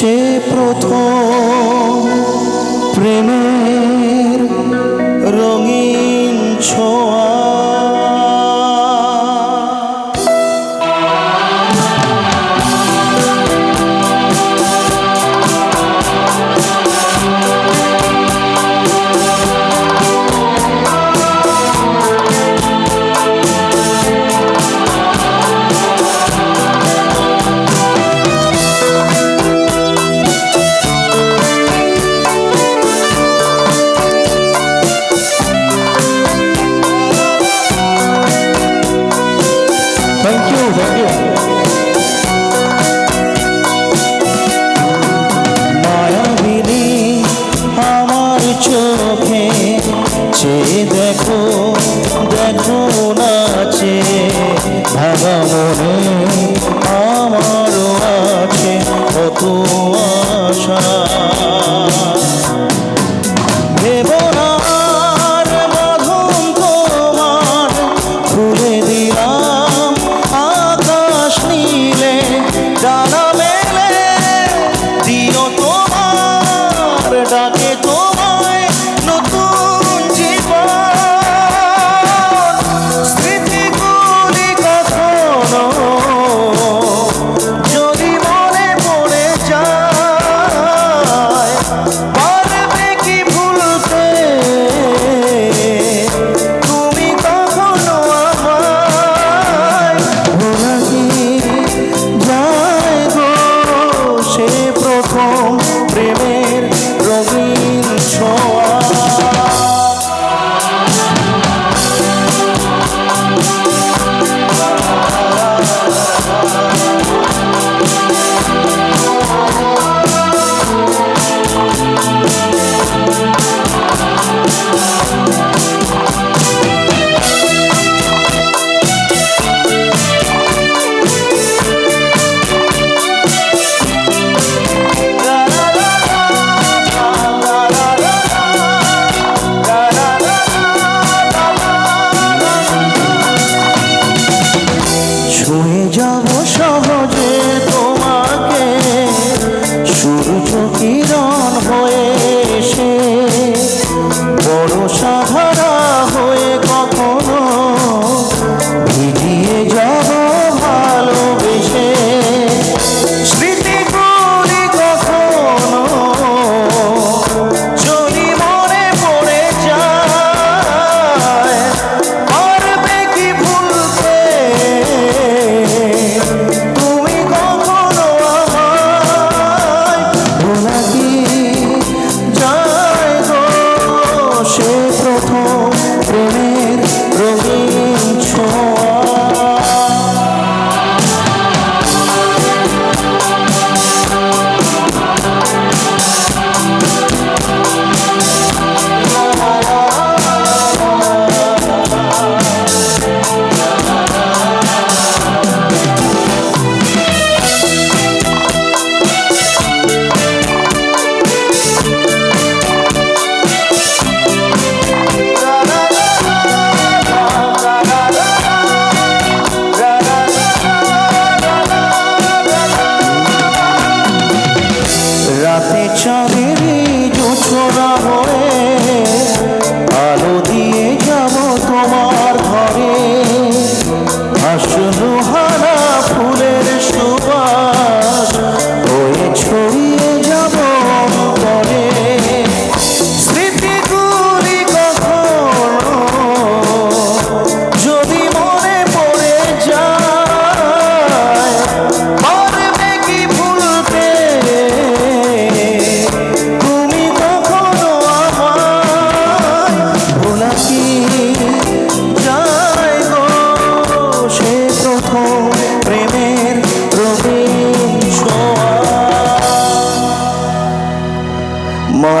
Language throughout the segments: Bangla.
সে প্রথম প্রেমের রঙিন ছোঁয়া। দেখো দেখো নাচে ভাঙা মনে আছে কত আশা। দিলাম আকাশ নীলে জানা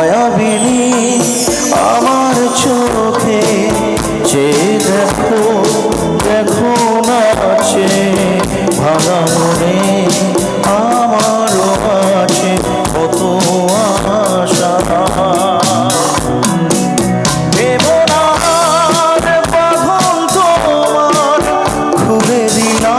মায়াবিনী আমার চোখে যে দেখো দেখো নাচে ভাঙা মনে আমারও আছে, কত আশা। তোমার খুবে দিলা